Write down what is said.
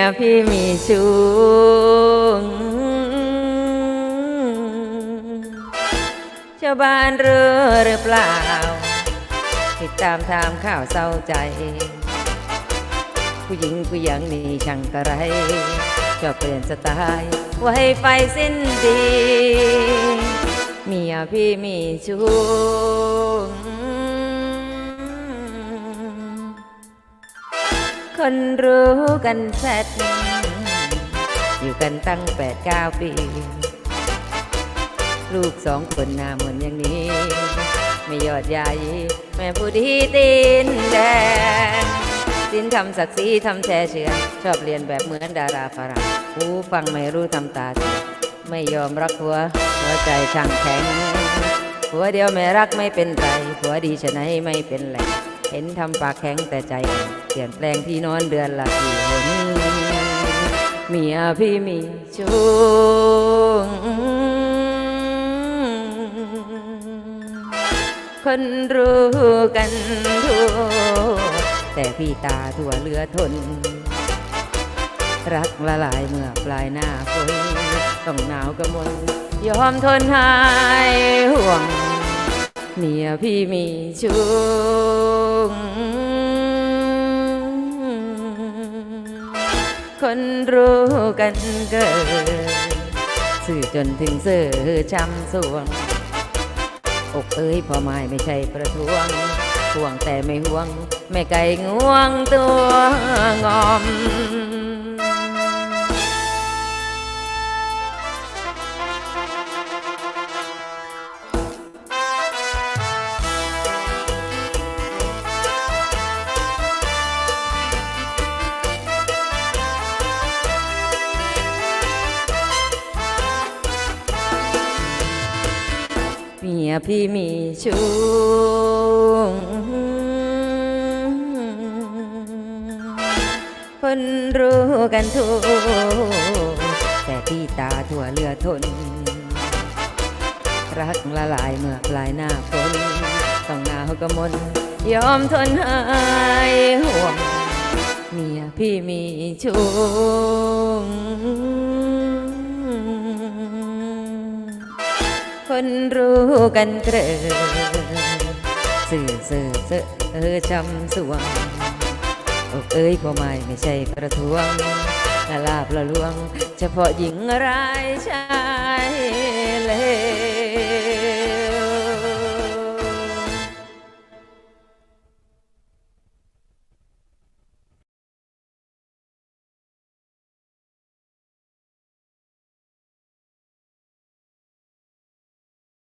ยพี่มีชู้ชาวบ้านรู้หรือเปล่า ติดตามทามข่าวเศร้าใจ ผู้หญิงผู้หญิงนี่ช่างกระไรชอบเปลี่ยนสไตล์ไว้ไปสิ้นดีเมียพี่มีชู้ คนรู้กันแซดอยู่กันตั้งแปดเก้าปี ลูกสองคนหน้าเหมือนอย่างนี้ ไม่ยอดใหญ่แม่ผู้ดีตีนแดงสินทำศักดิ์ศรีทำแช่เชือชอบเรียนแบบเหมือนดาราฝรั่งหูฟังไม่รู้ทำตาเสียไม่ยอมรักหัว หัวใจช่างแข็ง หัวเดียวไม่รักไม่เป็นไร หัวดีชะไหนไม่เป็นแหลเห็นทำปากแข็งแต่ใจแข็ง เปลี่ยนแปลงที่นอนเดือนละกี่หนเมียพี่มีชู้คนรู้กันทั่วแต่พี่ตาทั่วเหลือทน รักละลายเมื่อปลายหน้าฝนต้องหนาวกระมนยอมทนหายห่วง เมียพี่มีชู้ คนรู้กันเกินสื่อจนถึงเสื่อช้ำสวง อกเอ้ยพอไม่ไม่ใช่ประท้วงห่วงแต่ไม่ห่วงแม่ไก่ง่วงตัวงอม ยพี่มีชู้คนรู้กันทั่วแต่พี่ตาทั่วเลือทน รักละลายเมื่อปลายหน้าฝนต้องหนาวกระมน ยอมทนหายห่วง เมียพี่มีชู้ นรู้กันเกลอสื่อเสื่อเสื่อเออจำสวงอกเอ้ยพอไม่ไม่ใช่ประท้วงละลาบละลวง เฉพาะหญิงรายชา